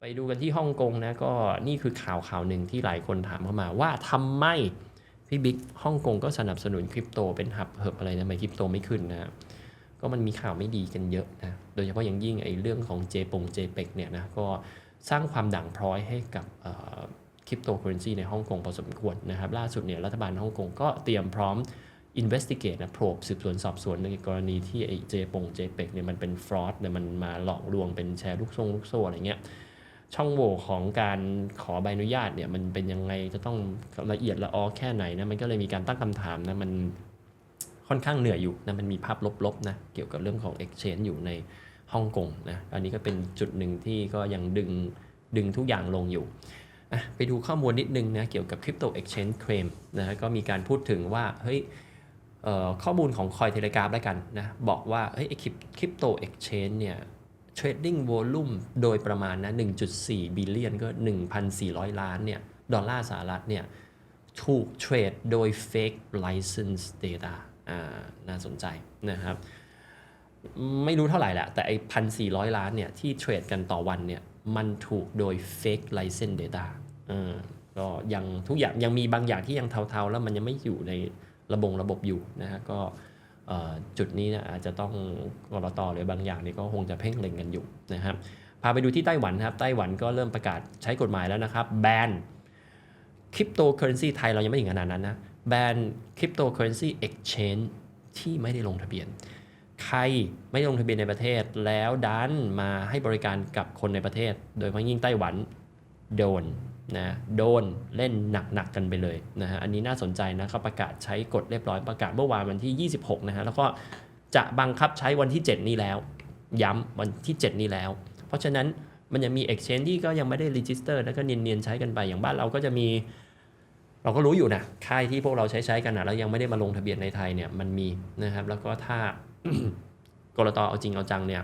ไปดูกันที่ฮ่องกงนะก็นี่คือข่าวข่าวหนึ่งที่หลายคนถามเข้ามาว่าทำไมพี่บิ๊กฮ่องกงก็สนับสนุนคริปโตเป็นหับเหิบอะไรนะทำไมคริปโตไม่ขึ้นนะก็มันมีข่าวไม่ดีกันเยอะนะโดยเฉพาะอย่างยิ่งไอ้เรื่องของเจปงเจเปกเนี่ยนะก็สร้างความด่างพร้อยให้กับคริปโตเคอเรนซีในฮ่องกงพอสมควรนะครับล่าสุดเนี่ยรัฐบาลฮ่องกงก็เตรียมพร้อม investigate นะโ r รบสืบสวนสอบสวนในกรณีที่ไอ้เจปงเจเปกเนี่ยมันเป็นฟรอดเนี่ยมันมาหลอกลวงเป็นแชร์ลูกซ่งลูกโซ่อะไรเงี้ย ช่องโหว่ของการขอใบอนุญาตเนี่ยมันเป็นยังไงจะต้องละเอียดละออแค่ไหนนะมันก็เลยมีการตั้งคำถามนะมันค่อนข้างเหนื่อยอยู่นะมันมีภาพลบๆนะเกี่ยวกับเรื่องของ Exchange อยู่ในฮ่องกงนะอันนี้ก็เป็นจุดหนึ่งที่ก็ยังดึงดึงทุกอย่างลงอยู่อะไปดูข้อมูลนิดนึงนะเกี่ยวกับ Crypto Exchange Claim นะก็มีการพูดถึงว่าเฮ้ยข้อมูลของคอยเทเลกราฟแล้วกันนะบอกว่าเฮ้ยคริปโตเอ็กชแนนเนี่ย trading volume โดยประมาณนะ 1.4 บิลเลียนก็ 1,400 ล้านเนี่ย ดอลลาร์สหรัฐเนี่ย ถูกเทรดโดย fake license data อ่า น่าสนใจนะครับ ไม่รู้เท่าไหร่แหละ แต่ไอ้พันสี่ร้อยล้านเนี่ย ที่เทรดกันต่อวันเนี่ย มันถูกโดย fake license data อ่าก็ยังทุกอย่างยังมีบางอย่างที่ยังเทาๆ แล้วมันยังไม่อยู่ในระบบระบบอยู่นะฮะก็ จุดนี้นะอาจจะต้องกรตหรือบางอย่างนี่ก็คงจะเพ่งเล็งกันอยู่นะครับพาไปดูที่ไต้หวันครับไต้หวันก็เริ่มประกาศใช้กฎหมายแล้วนะครับ แบนคริปโตเคอเรนซีไทยเรายังไม่ถึงขนาดนั้นนะแบนคริปโตเคอเรนซีเอ็กชแนนที่ไม่ได้ลงทะเบียน ใครไม่ลงทะเบียนในประเทศ แล้วดันมาให้บริการกับคนในประเทศ โดยเฉพาะยิ่งไต้หวันโดน นะโดนเล่นหนักๆกันไปเลยนะฮะอันนี้น่าสนใจนะเขาประกาศใช้กฎเรียบร้อยประกาศเมื่อวานวันที่ 26 นะฮะแล้วก็จะบังคับใช้วันที่ 7 นี้แล้ว ย้ำวันที่ 7 นี้แล้ว เพราะฉะนั้นมันยังมี exchange ที่ก็ยังไม่ได้ register แล้วก็เนียนๆใช้กันไปอย่างบ้านเราก็จะมี เราก็รู้อยู่นะค่ายที่พวกเราใช้ใช้กันนะแล้วยังไม่ได้มาลงทะเบียนในไทยเนี่ยมันมีนะครับแล้วก็ถ้ากรตเอาจริงเอาจังเนี่ย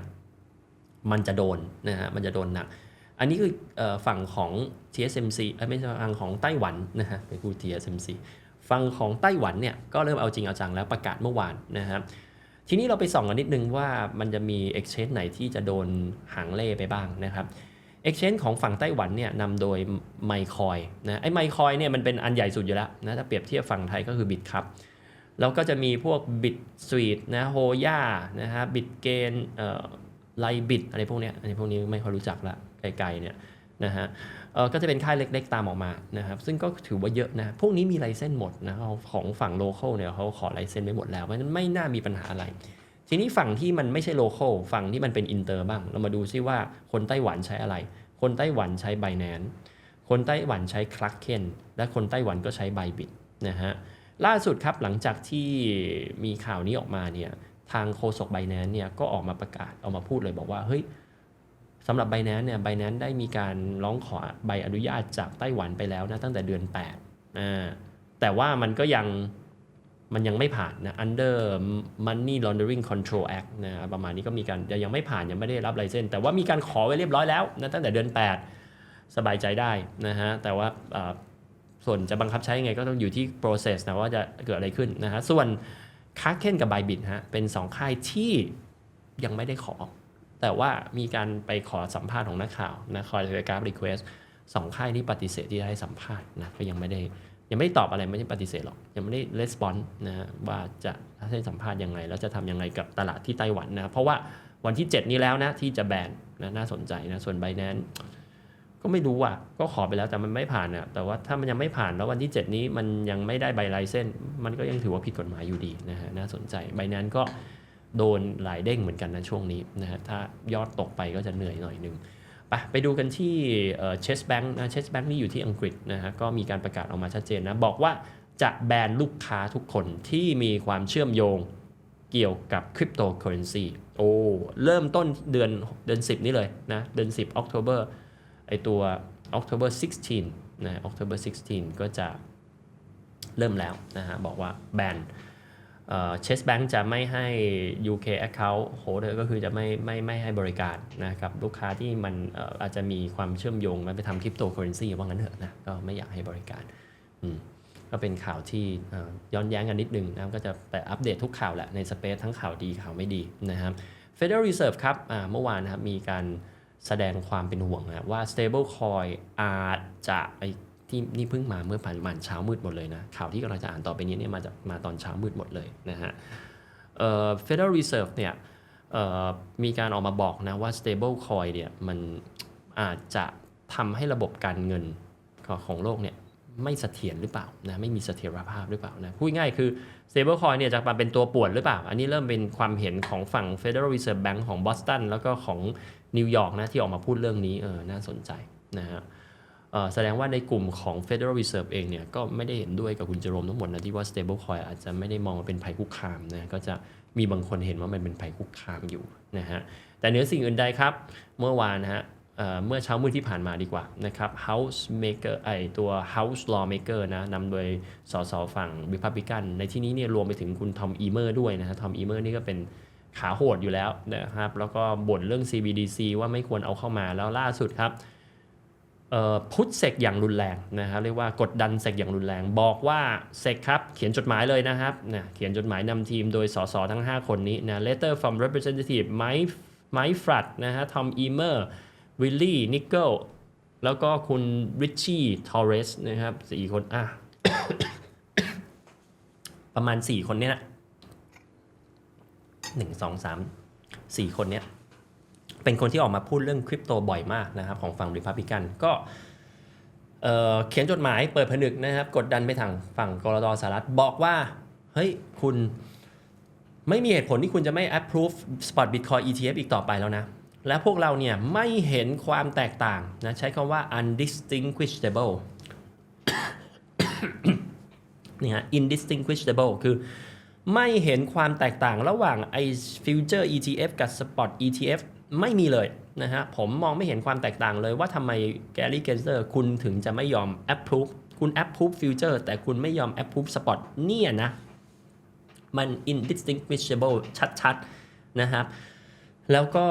มันจะโดนนะฮะมันจะโดนหนัก อันนี้คือฝั่งของ TSMC ไม่ใช่ฝั่งของไต้หวันนะฮะไปพูด TSMC ฝั่งของไต้หวันเนี่ยก็เริ่มเอาจริงเอาจังแล้วประกาศเมื่อวานนะครับทีนี้เราไปส่องกันนิดนึงว่ามันจะมี Exchange ไหนที่จะโดนหางเล่ไปบ้างนะครับ Exchange ของฝั่งไต้หวันเนี่ยนำโดยไมคอยนะไอ้ไมคอยเนี่ยมันเป็นอันใหญ่สุดอยู่แล้วนะถ้าเปรียบเทียบฝั่งไทยก็คือบิตครับแล้วก็จะมีพวกบิตสวีทนะโฮย่านะฮะบิตเกนเอ่อไลบิตอะไรพวกเนี้ยอันนี้พวกนี้ไม่ค่อยรู้จักละ ไกลๆเนี่ยนะฮะก็จะเป็นค่ายเล็ก ๆ ตามออกมานะครับ ซึ่งก็ถือว่าเยอะนะ พวกนี้มีไลเส้นหมดนะของฝั่งโลเคอลเนี่ยเขาขอไลเส้นไปหมดแล้วเพราะฉะนั้นไม่น่ามีปัญหาอะไร ทีนี้ฝั่งที่มันไม่ใช่โลเคอลฝั่งที่มันเป็นอินเตอร์บ้าง เรามาดูซิว่าคนไต้หวันใช้อะไร คนไต้หวันใช้ไบแนนคนไต้หวันใช้คลักเคนและคนไต้หวันก็ใช้ไบบิตนะฮะล่าสุดครับหลังจากที่มีข่าวนี้ออกมาเนี่ยทางโฆษกไบแนนเนี่ยก็ออกมาประกาศออกมาพูดเลยบอกว่าเฮ้ย สำหรับ b บ n a n c e เนี่ย b บ n a n c e ได้มีการร้องขอใบอนุญาตจากไต้หวันไปแล้วนะตั้งแต่เดือน8อ่าแต่ว่ามันก็ยังมันยังไม่ผ่านนะ under money laundering control act นะประมาณนี้ก็มีการยังไม่ผ่านยังไม่ได้รับไลเซนส์แต่ว่ามีการขอไว้เรียบร้อยแล้วนะตั้งแต่เดือน 8 สบายใจได้นะฮะแต่ว่าส่วนจะบังคับใช้ยังไงก็ต้องอยู่ที่ process นะว่าจะเกิดอะไรขึ้นนะฮะส่วนคาร์เคนกับไบบิทฮะเป็น 2 ค่ายที่ยังไม่ได้ขอ แต่ว่ามีการไปขอสัมภาษณ์ของนักข่าวนะคอยเทเลกราฟรีเควสสองค่ายที่ปฏิเสธที่จะให้สัมภาษณ์นะก็ยังไม่ได้ยังไม่ได้ตอบอะไรไม่ได้ปฏิเสธหรอก ยังไม่ได้レスปอนส์นะว่าจะให้สัมภาษณ์ยังไง แล้วจะทำยังไงกับตลาดที่ไต้หวันนะเพราะว่าวันที่ 7 นี้แล้วนะที่จะแบนนะน่าสนใจนะส่วนไบแนนก็ไม่รู้อะก็ขอไปแล้วแต่มันไม่ผ่านอะแต่ว่าถ้ามันยังไม่ผ่านแล้ววันที่ 7 นี้มันยังไม่ได้ใบไลเซนมันก็ยังถือว่าผิดกฎหมายอยู่ดีนะฮะน่าสนใจไบแนนก็ โดนหลายเด้งเหมือนกันนะช่วงนี้นะฮะถ้ายอดตกไปก็จะเหนื่อยหน่อยนึงไปไปดูกันที่เชสแบงค์นะเชสแบงค์นี่อยู่ที่อังกฤษนะฮะก็มีการประกาศออกมาชัดเจนนะบอกว่าจะแบนลูกค้าทุกคนที่มีความเชื่อมโยงเกี่ยวกับคริปโตเคอเรนซีโอ้เริ่มต้นเดือนเดือน 10 นี่เลยนะเดือน 10 October ไอตัว October 16นะ October 16 ก็จะเริ่มแล้วนะฮะบอกว่าแบน เชสแบงค์จะไม่ให้ UK Account Holder ก็คือจะไม่ไม่ไม่ให้บริการนะครับลูกค้าที่มันอาจจะมีความเชื่อมโยงมันไปทำคริปโตเคอเรนซีว่างั้นเถอะนะก็ไม่อยากให้บริการก็เป็นข่าวที่ย้อนแย้งกันนิดนึงนะก็จะไปอัปเดตทุกข่าวแหละในสเปซทั้งข่าวดีข่าวไม่ดีนะครับ Federal Reserve ครับเมื่อวานนะครับมีการแสดงความเป็นห่วงนะว่า stable coin อาจจะไอ ที่นี่เพิ่งมาเมื่อผ่านมันเช้ามืดหมดเลยนะข่าวที่กำลังจะอ่านต่อไปนี้เนี่ยมาจากมาตอนเช้ามืดหมดเลยนะฮะเอ่อ Federal Reserve เนี่ยเอ่อมีการออกมาบอกนะว่า stable coin เนี่ยมันอาจจะทำให้ระบบการเงินของโลกเนี่ยไม่เสถียรหรือเปล่านะไม่มีเสถียรภาพหรือเปล่านะพูดง่ายคือ stable coin เนี่ยจะมาเป็นตัวป่วนหรือเปล่า อันนี้เริ่มเป็นความเห็นของฝั่ง Federal Reserve Bank ของบอสตันแล้วก็ของนิวยอร์กนะที่ออกมาพูดเรื่องนี้เออน่าสนใจนะฮะ แสดงว่าในกลุ่มของ Federal Reserve เองเนี่ยก็ไม่ได้เห็นด้วยกับคุณเจโรมทั้งหมดนะที่ว่า stable coin อาจจะไม่ได้มองว่าเป็นภัยคุกคามนะก็จะมีบางคนเห็นว่ามันเป็นภัยคุกคามอยู่นะฮะแต่เหนือสิ่งอื่นใดครับ เมื่อวานนะฮะเเมื่อเช้ามืดที่ผ่านมาดีกว่านะครับ House Maker ไอตัว House Lawmaker นะนำโดยสสฝั่ง Republican ในที่นี้เนี่ยรวมไปถึงคุณทอมอีเมอร์ด้วยนะฮะทอมอีเมอร์นี่ก็เป็นขาโหดอยู่แล้วนะครับแล้วก็บ่นเรื่อง CBDC ว่าไม่ควรเอาเข้ามาแล้วล่าสุดครับ พุทธเสกอย่างรุนแรงนะฮะเรียกว่ากดดันเสกอย่างรุนแรง บอกว่าเสกครับเขียนจดหมายเลยนะครับนะเขียนจดหมายนำทีมโดยสสทั้ง 5 คนนี้นะ letter from representative Mike Mike f r a t นะฮะทอมอีเมอร์วิลลี่นิกเกิลแล้วก็คุณริชชี่ทอร์เรสนะครับสี่คนอะประมาณ 4 คนเนี้ยหนึ่งสองสามสี่คนเนี้ย เป็นคนที่ออกมาพูดเรื่องคริปโตบ่อยมากนะครับของฝั่งริพับลิกันก็เเขียนจดหมายเปิดผนึกนะครับ กดดันไปทางฝั่งกรตสหรัฐบอกว่า เฮ้ยคุณไม่มีเหตุผลที่คุณจะไม่ approve spot bitcoin ETF อีกต่อไปแล้วนะ และพวกเราเนี่ยไม่เห็นความแตกต่างนะใช้คำว่า undistinguishable นี่ฮะ indistinguishable คือไม่เห็นความแตกต่างระหว่างไอ้ future ETF กับ spot ETF ไม่มีเลยนะฮะผมมองไม่เห็นความแตกต่างเลยว่าทำไมแกรี่เกนเซอร์คุณถึงจะไม่ยอม approve คุณ approve future แต่คุณไม่ยอม approve spot เนี่ยนะ มัน indistinguishable ชัดๆนะครับแล้วก็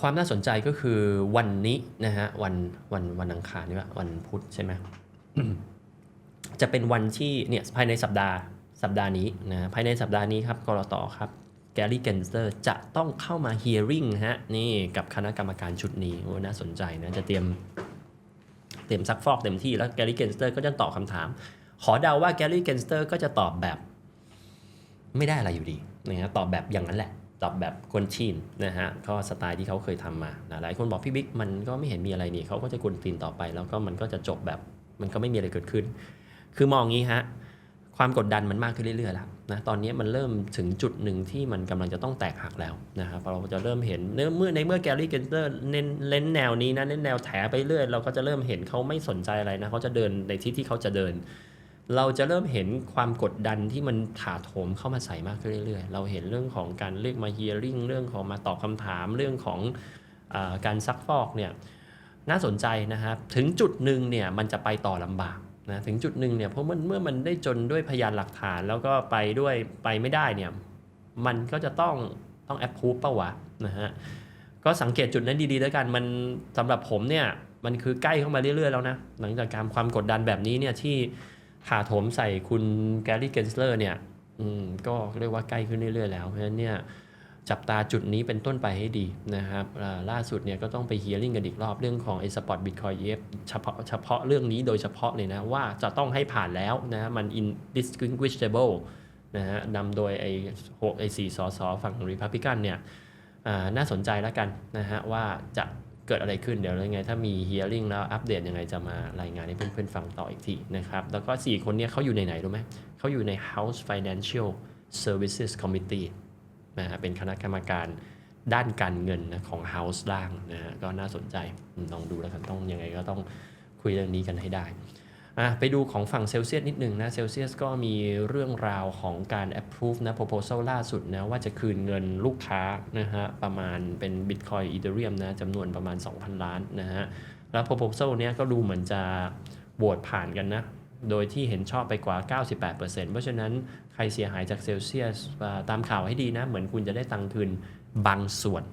ความน่าสนใจก็คือวันนี้นะฮะวันวันวันอังคารนี่ว่าวันพุธใช่ไหมจะเป็นวันที่เนี่ยภายในสัปดาห์สัปดาห์นี้นะภายในสัปดาห์นี้ครับกรตครับ แกรี่เกนสเซอร์จะต้องเข้ามา hearing ฮะนี่กับคณะกรรมการชุดนี้โอ้น่าสนใจนะ จะเตรียมเตรียมซักฟอกเต็มที่แล้วแกรี่เกนสเซอร์ก็จะตอบคำถาม ขอเดาว่าแกรี่เกนสเซอร์ก็จะตอบแบบ ไม่ได้อะไรอยู่ดีนะฮะตอบแบบอย่างนั้นแหละ ตอบแบบกวนชีนนะฮะก็สไตล์ที่เขาเคยทำมานะหลายคนบอกพี่บิ๊กมันก็ไม่เห็นมีอะไรนี่เขาก็จะกวนตีนต่อไป แล้วก็มันก็จะจบแบบมันก็ไม่มีอะไรเกิดขึ้น คือมองงี้ฮะ ความกดดันมันมากขึ้นเรื่อยๆแล้วนะตอนนี้มันเริ่มถึงจุดหนึ่งที่มันกำลังจะต้องแตกหักแล้วนะครับเราจะเริ่มเห็นเมื่อในเมื่อแกรี่เกนเตอร์เน้นเล่นแนวนี้นะเล่นแนวแถไปเรื่อยเราก็จะเริ่มเห็นเขาไม่สนใจอะไรนะเขาจะเดินในที่ที่เขาจะเดิน เราจะเริ่มเห็นความกดดันที่มันถาโถมเข้ามาใส่มากขึ้นเรื่อยๆ เราเห็นเรื่องของการเรียกมา hearing เรื่องของมาตอบคำถามเรื่องของอการซักฟอกเนี่ยน่าสนใจนะครับถึงจุดหนึ่งเนี่ยมันจะไปต่อลำบาก นะถึงจุดหนึ่งเนี่ยเพราะมันเมื่อมันได้จนด้วยพยานหลักฐานแล้วก็ไปด้วยไปไม่ได้เนี่ยมันก็จะต้องต้องแอปพูฟเป้าวะนะฮะก็สังเกตจุดนั้นดีๆแล้วกันมันสำหรับผมเนี่ยมันคือใกล้เข้ามาเรื่อยๆแล้วนะหลังจากการความกดดันแบบนี้เนี่ยที่ถาโถมใส่คุณแกรี่เกนสเลอร์เนี่ยอืมก็เรียกว่าใกล้ขึ้นเรื่อยๆแล้วเพราะฉะนั้นเนี่ย จับตาจุดนี้เป็นต้นไปให้ดีนะครับล่าสุดเนี่ยก็ต้องไปเฮียริ่งกันอีกรอบเรื่องของไอ้สปอตบิตคอยเอฟเฉพาะเฉพาะเรื่องนี้โดยเฉพาะเลยนะ ว่าจะต้องให้ผ่านแล้วนะมัน indistinguishable นะฮะนำโดยไอ้หกไอ้สี่สสฝั่งริพับลิกันเนี่ยน่าสนใจแล้วกันนะฮะว่าจะเกิดอะไรขึ้นเดี๋ยวยังไง ถ้ามี hearing แล้วอัปเดตยังไงจะมารายงานให้เพื่อนๆฟังต่ออีกทีนะครับ แล้วก็ 4 คนเนี้เขาอยู่ในไหนรู้ไหมเขาอยู่ใน House Financial Services Committee นะฮะเป็นคณะกรรมการด้านการเงินนะของ House ล่างนะฮะก็น่าสนใจลองดูแล้วกันต้องยังไงก็ต้องคุยเรื่องนี้กันให้ได้ไปดูของฝั่งเซลเซียสนิดหนึ่งนะเซลเซียสก็มีเรื่องราวของการ approve นะ proposal ล่าสุดนะว่าจะคืนเงินลูกค้านะฮะประมาณเป็น Bitcoin Ethereum นะจำนวนประมาณ 2,000 ล้านนะฮะแล้ว proposal เนี้ยก็ดูเหมือนจะโหวตผ่านกันนะ โดยที่เห็นชอบไปกว่า 98%เพราะฉะนั้นใครเสียหายจากเซลเซียสตามข่าวให้ดีนะ เหมือนคุณจะได้ตังค์คืนบางส่วน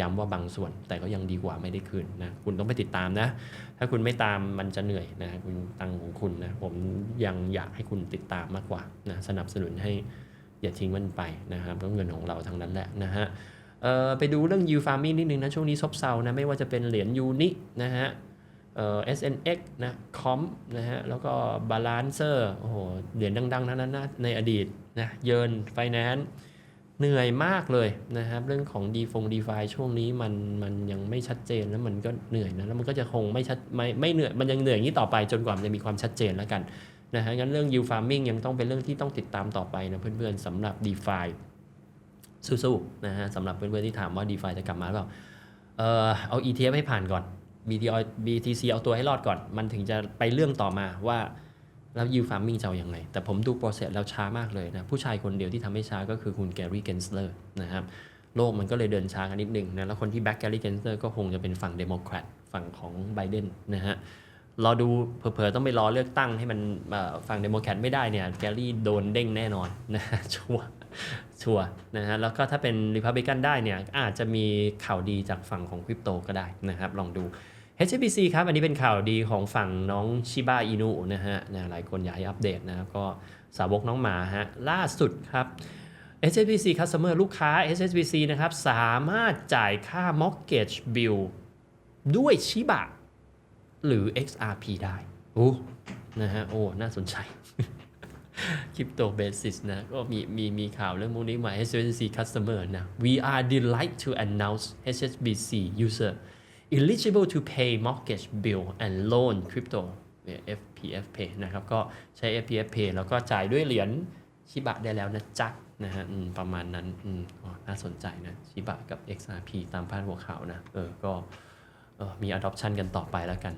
ย้ำว่าบางส่วน แต่ก็ยังดีกว่าไม่ได้คืนนะ คุณต้องไปติดตามนะ ถ้าคุณไม่ตามมันจะเหนื่อยนะคุณตังของคุณนะ ผมยังอยากให้คุณติดตามมากกว่านะสนับสนุนให้อย่าทิ้งมันไปนะครับก็เงินของเราทั้งนั้นแหละนะฮะเอ่อไปดูเรื่อง yield farming นิดนึงนะ ช่วงนี้ซบเซานะ ไม่ว่าจะเป็นเหรียญยูนินะฮะ เอ่อ SNX นะ COM นะฮะแล้วก็ Balancer โอ้โหเหรียญดังๆ ทั้งนั้นนะในอดีตนะเยิน Finance เหนื่อยมากเลยนะครับ เรื่องของ d ีฟงดีฟาช่วงนี้มันมันยังไม่ชัดเจนแล้วมันก็เหนื่อยนะแล้วมันก็จะคงไม่ชัดไม่ไม่เหนื่อยมันยังเหนื่อยอย่างนี้ต่อไปจนกว่ามันจะมีความชัดเจนแล้วกันนะฮะงั้นเรื่อง yield farming ยังต้องเป็นเรื่องที่ต้องติดตามต่อไปนะเพื่อนๆสำหรับ d e f i สู้ๆนะฮะสำหรับเพื่อนๆที่ถามว่า d e f i จะกลับมาหรือเปล่าเออเอา ETF ให้ผ่านก่อน BTC BTC เอาตัวให้รอดก่อน มันถึงจะไปเรื่องต่อมาว่าแล้ว yield farming จะเอาอย่างไรแต่ผมดู process แล้วช้ามากเลยนะ ผู้ชายคนเดียวที่ทำให้ช้าก็คือคุณแกรี่เกนสเลอร์นะครับโลกมันก็เลยเดินช้ากันนิดนึงนะ แล้วคนที่แบ็กแกรี่เกนสเลอร์ก็คงจะเป็นฝั่งเดโมแครตฝั่งของไบเดนนะฮะรอดูเผลอๆ ต้องไปรอเลือกตั้งให้มันฝั่งเดโมแครตไม่ได้เนี่ยแกรี่โดนเด้งแน่นอนนะฮะชัวร์ชัวร์นะฮะแล้วก็ถ้าเป็นริพับลิกันได้เนี่ยอาจจะมีข่าวดีจากฝั่งของคริปโตก็ได้นะครับ ลองดู HSBC ครับ อันนี้เป็นข่าวดีของฝั่งน้องชิบ a อินุนะฮะนะหลายคนอยากให้อัปเดตนะครับก็สาวกน้องหมาฮะ ล่าสุดครับ HSBC Customer ลูกค้า HSBC นะครับ สามารถจ่ายค่า mortgage bill ด้วยชิบะ หรือ XRP ได้โอ้นะฮะ โอ้ น่าสนใจ Crypto Basis นะก็มีมีมีข่าวเรื่องพวกนี้มา HSBC Customer นะ We are delighted to announce HSBC user eligible to pay mortgage bill and loan crypto เนี่ย FPF Pay นะครับก็ใช้ FPF Pay แล้วก็จ่ายด้วยเหรียญชิบะได้แล้วนะจ๊ะนะฮะประมาณนั้นอืมน่าสนใจนะชิบะกับ XRP ตามพาดหัวข่าวนะเออก็ออมี adoption กันต่อไปแล้วกัน